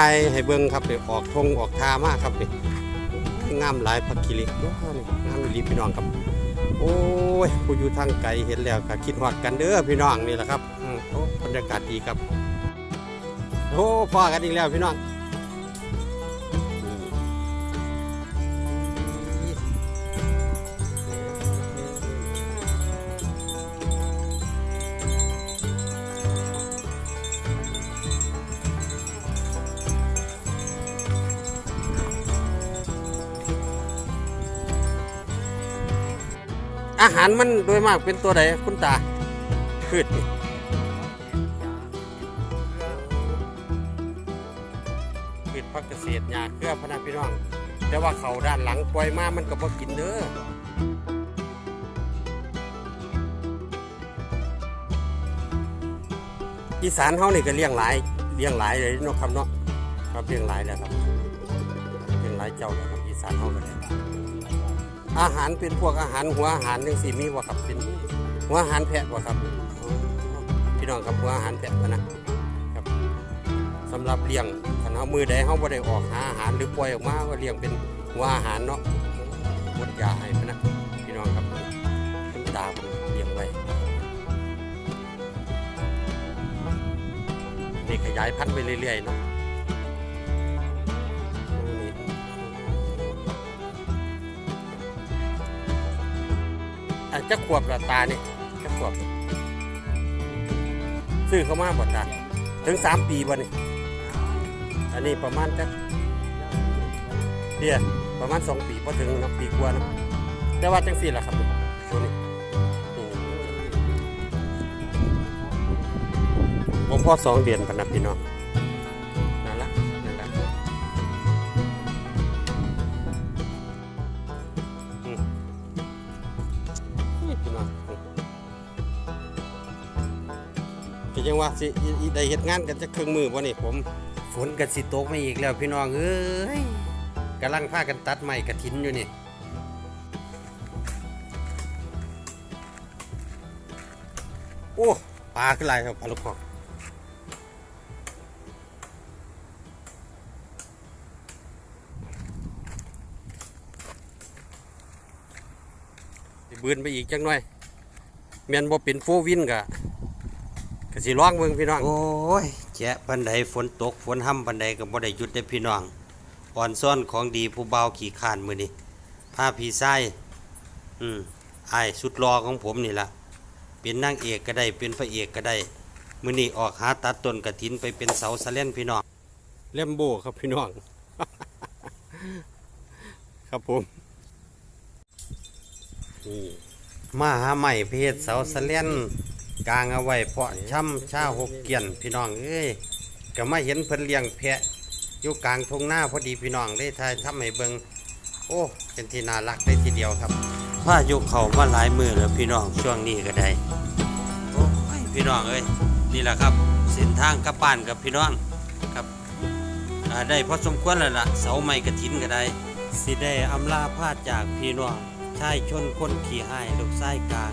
ายให้เบิ้งครับนี่ออกทงออกทามากครับนี่งามหลายพักกิริว้าวนี่งามรีพี่น้องครับ โอ้ยผู้อยู่ทางไกลเห็นแล้วก็คิดหอดกันเด้อพี่น้องนี่แหละครับอืมโอ้บรรยากาศดีครับ โอ้พอกันอีกแล้วพี่น้อง อาหารมันโดยมากเป็นตัวใดคุณตาพืชนี่พืชพักเกษตรหญ้าเครือพนาพี่น้อง แต่ว่าเขาด้านหลังปล่อยมามันก็บ่กินเด้ออีสานเฮานี่ก็เลี้ยงหลายเลี้ยงหลายเลยเนาะครับเนาะครับเลี้ยงหลายแล้วครับเลี้ยงหลายเจ้าแล้วครับอีสานเฮาก็ได้ อาหารเป็นพวกอาหารหัวอาหารจังสี่มีว่าครับเป็นหัวอาหารแพะว่าครับพี่น้องครับหัวอาหารแพะนะครับสำหรับเลี้ยงคันเฮามือใดเฮาบ่ได้ออกหาอาหารหรือปล่อยออกมาก็เลี้ยงเป็นหัวอาหารเนาะบดยาให้นะพี่น้องครับตาผมเลี้ยงไว้นี่ขยายพันธุ์ไปเรื่อยๆเนาะ อะจะขวบละตานี่จะขวบ ซื้อเข้ามาบ่ตาถึงสามปีบ่นี่อันนี้ประมาณจะเดียประมาณสองปีพอถึงเนาะปีกว่านะแต่ว่าจังสี่หละครับตัวนี้นี่ผมพอสองเดือนพนนับพี่น้อง ยังว่าสิได้เฮ็ดงานกันจะครึ่งมือบ่นี่ผมฝนก็สิตกมาอีกแล้วพี่น้องเอ้ยกำลังพากันตัดไม้กระถินอยู่นี่โอ้ปลาขึ้นหลายครับปลาลูกคอกบืนไปอีกจังหน่อยแม่นบ่เป็นโฟวินกะ ก็สิร้องเบิ่งพี่น้องโอ้ยแจะปันใดฝนตกฝนห้ำปันใดก็บ่ได้หยุดได้อพี่น้องอ่อนซ่อนของดีผู้เบาขี่ข้านมื้อนี้ผ้าพี่ไส้อืมอ้ายสุดรอของผมนี่ล่ะเป็นนางเอกก็ได้เป็นพระเอกก็ได้มื้อนี้ออกหาตัดต้นกระถินไปเป็นเสาสะเล่นพี่น้องเลมโบครับพี่น้อง ครับผมนี่มาหาใหม่เพศเสาสะเล่น กลางเอาไว้เพาะช่ำชาหกเกียนพี่น้องเอ้ยก็มาเห็นเพิ่นเลี้ยงแพะอยู่กลางทุ่งนาพอดีพี่น้องได้ทายทำให้เบิงโอ้เป็นที่น่ารักได้ทีเดียวครับพายุเข้ามาหลายมือแล้วพี่น้องช่วงนี้ก็ได้โอ้ยพี่น้องเอ้ยนี่แหละครับเส้นทางกลับบ้านกับพี่น้องครับได้พอสมควรแล้วล่ะเสาไม้กระถินก็ได้สิได้อำลาพาดจากพี่น้องชายชนคนขี่ให้ลูกไส้กลาง